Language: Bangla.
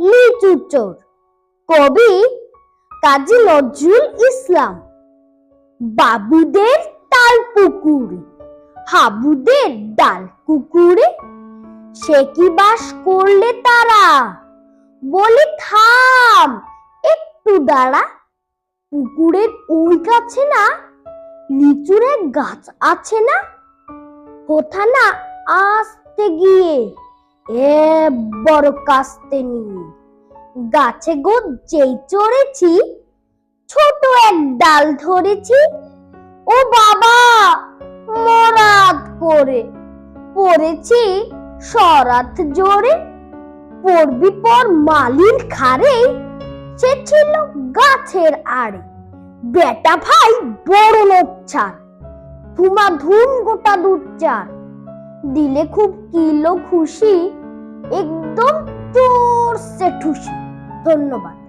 লিচু চোর। কবি কাজী নজরুল ইসলাম। বাবুদের তাল পুকুরে, হাবুদের ডাল কুকুরে, সে কি বাস করলে তারা? বলি, থাম, একটু দাঁড়া। পুকুরের ওই কাছে না এক গাছ আছে না? কোথা না আসতে গিয়ে? এ বড় কাস্তে নিয়ে গাছে গো যেই চড়েছি, ছোট এক ডাল ধরেছি। ও বাবা মরাত করে পড়েছি সরাত জোরে। পড়বি পর মালির খারে সে ছিল গাছের আড়ে। বেটা ভাই বড় লোক ছাড় ধুমা ধুম গোটা দুধ চার। দিলে খুব কিলো খুশি একদম জোরসে ঠুসি। ধন্যবাদ।